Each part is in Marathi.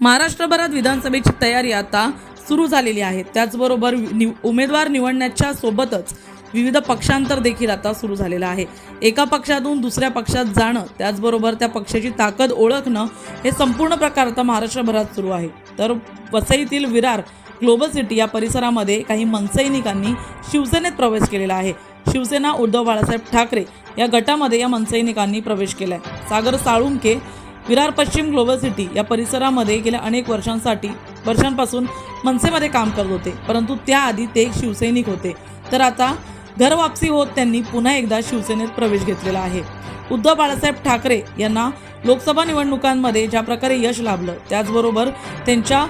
महाराष्ट्रभरात विधानसभेची तयारी आता सुरू झालेली आहे. त्याचबरोबर निव उमेदवार निवडण्याच्या सोबतच विविध पक्षांतर देखील आता सुरू झालेलं आहे. एका पक्षातून दुसऱ्या पक्षात जाणं त्याचबरोबर त्या पक्षाची ताकद ओळखणं हे संपूर्ण प्रकार आता महाराष्ट्रभरात सुरू आहे. तर वसईतील विरार ग्लोबल सिटी या परिसरामध्ये काही मनसैनिकांनी शिवसेनेत प्रवेश केलेला आहे. शिवसेना उद्धव बाळासाहेब ठाकरे या गटामध्ये या मनसैनिकांनी प्रवेश केला आहे सागर साळुंके विरार पश्चिम ग्लोबल सिटी या परिसरामध्ये गेल्या अनेक वर्षांसाठी वर्षांपासून मनसेमध्ये काम करत होते. परंतु त्याआधी ते एक शिवसैनिक होते. तर आता घरवापसी होत त्यांनी पुन्हा एकदा शिवसेनेत प्रवेश घेतलेला आहे. उद्धव बाळासाहेब ठाकरे यांना लोकसभा निवडणुकांमध्ये ज्या प्रकारे यश लाभलं त्याचबरोबर त्यांच्या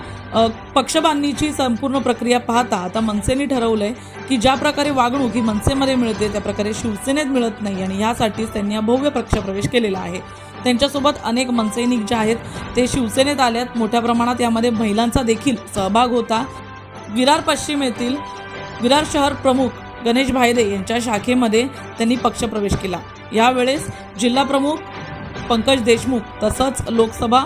पक्षबांधणीची संपूर्ण प्रक्रिया पाहता आता मनसेने ठरवलंय की ज्या प्रकारे वागणूक ही मनसेमध्ये मिळते त्या प्रकारे शिवसेनेत मिळत नाही आणि यासाठीच त्यांनी हा भव्य पक्षप्रवेश केलेला आहे. त्यांच्यासोबत अनेक मनसैनिक जे आहेत ते शिवसेनेत आल्यात मोठ्या प्रमाणात यामध्ये महिलांचा देखील सहभाग होता. विरार पश्चिम येथील विरार शहर प्रमुख गणेश भायरे यांच्या शाखेमध्ये त्यांनी पक्षप्रवेश केला. यावेळेस जिल्हा प्रमुख पंकज देशमुख तसंच लोकसभा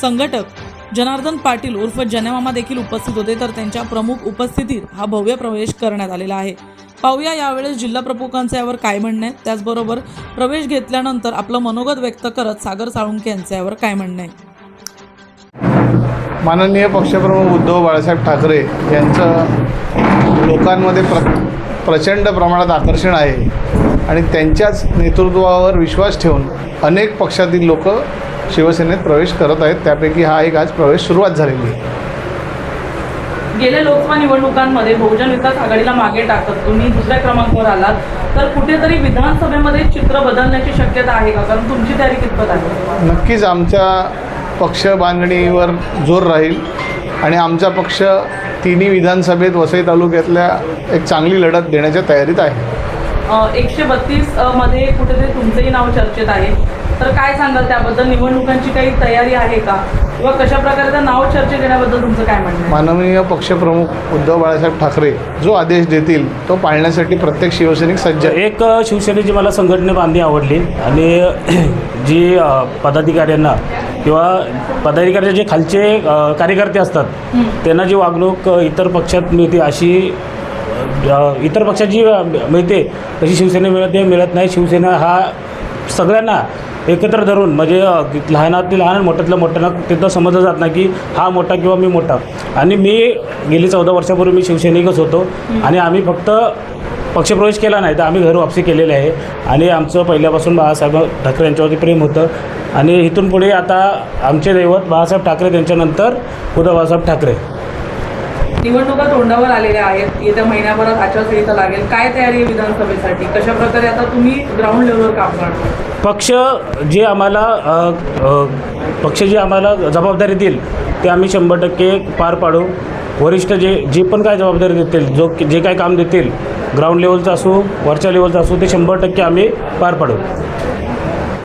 संघटक जनार्दन पाटील उर्फ जनमामा देखील उपस्थित होते. तर त्यांच्या प्रमुख उपस्थितीत हा भव्य प्रवेश करण्यात आलेला आहे. पाहूया यावेळेस जिल्हा प्रमुखांचं यावर काय म्हणणं आहे. त्याचबरोबर प्रवेश घेतल्यानंतर आपलं मनोगत व्यक्त करत सागर साळुंके यांचं यावर काय म्हणणं आहे? माननीय पक्षप्रमुख उद्धव बाळासाहेब ठाकरे यांचं लोकांमध्ये प्र प्रचंड प्रमाणात आकर्षण आहे आणि त्यांच्याच नेतृत्वावर विश्वास ठेवून अनेक पक्षातील लोक शिवसेनेत प्रवेश करत आहेत. त्यापैकी हा एक आज प्रवेश सुरुवात झालेली आहे. गेल्या लोकसभा निवडणुकांमध्ये बहुजन विकास आघाडीला मागे टाकत तुम्ही दुसऱ्या क्रमांकावर आलात तर कुठेतरी विधानसभेमध्ये चित्र बदलण्याची शक्यता आहे का? कारण तुमची तयारी कितपत आहे? नक्कीच आमच्या पक्ष बांधणीवर जोर राहील आणि आमचा पक्ष तिन्ही विधानसभेत वसई तालुक्यातल्या एक चांगली लढत देण्याच्या तयारीत आहे. एकशे बत्तीस अ, मध्ये कुठेतरी तुमचंही नाव चर्चेत आहे. तर काय सांगाल त्याबद्दल? निवडणुकांची काही तयारी आहे का? किंवा कशा प्रकारे त्या नाव चर्चेत येण्याबद्दल तुमचं काय म्हणणं आहे? माननीय पक्षप्रमुख उद्धव बाळासाहेब ठाकरे जो आदेश देतील तो पाळण्यासाठी प्रत्येक शिवसैनिक सज्ज आहे. एक शिवसेनेची मला संघटने बांधणी आवडली आणि जी पदाधिकाऱ्यांना किंवा पदाधिकाऱ्याचे जे खालचे कार्यकर्ते असतात त्यांना जी वागणूक इतर पक्षात मिळते अशी इतर अ, मिळते. तशी शिवसेने मिळते मिळत नाही. शिवसेना हा सगळ्यांना एकत्र धरून म्हणजे अ, लहानातली लहान आणि मोठ्यातल्या मोठ्यांना तिथं समजलं जात नाही की हा मोठा किंवा मी मोठा. आणि मी गेली चौदा वर्षापूर्वी मी शिवसैनिकच होतो. आणि आम्ही फक्त पक्षप्रवेश केला नाही तर आम्ही घर वापसी केलेली आहे. आणि आमचं पहिल्यापासून बाळासाहेब ठाकरे यांच्यावरती प्रेम होतं. आणि इथून पुढे आता आमचे दैवत बाळासाहेब ठाकरे त्यांच्यानंतर उद्धव बाळासाहेब ठाकरे. निवडणुका तोंडावर आलेल्या आहेत. येत्या महिन्याभरात आचारसंहिता लागेल. काय तयारी आहे विधानसभेसाठी? कशा प्रकारे आता तुम्ही ग्राउंड लेवलवर काम करणार? पक्ष जे आम्हाला पक्ष जे आम्हाला जबाबदारी देईल ते आम्ही शंभर टक्के पार पाडू. वरिष्ठ जे जे पण काय जबाबदारी देतील जो जे काय काम देतील ग्राउंड लेवलचं असू वरच्या लेवलचं असू ते शंभर टक्के आम्ही पार पाडू.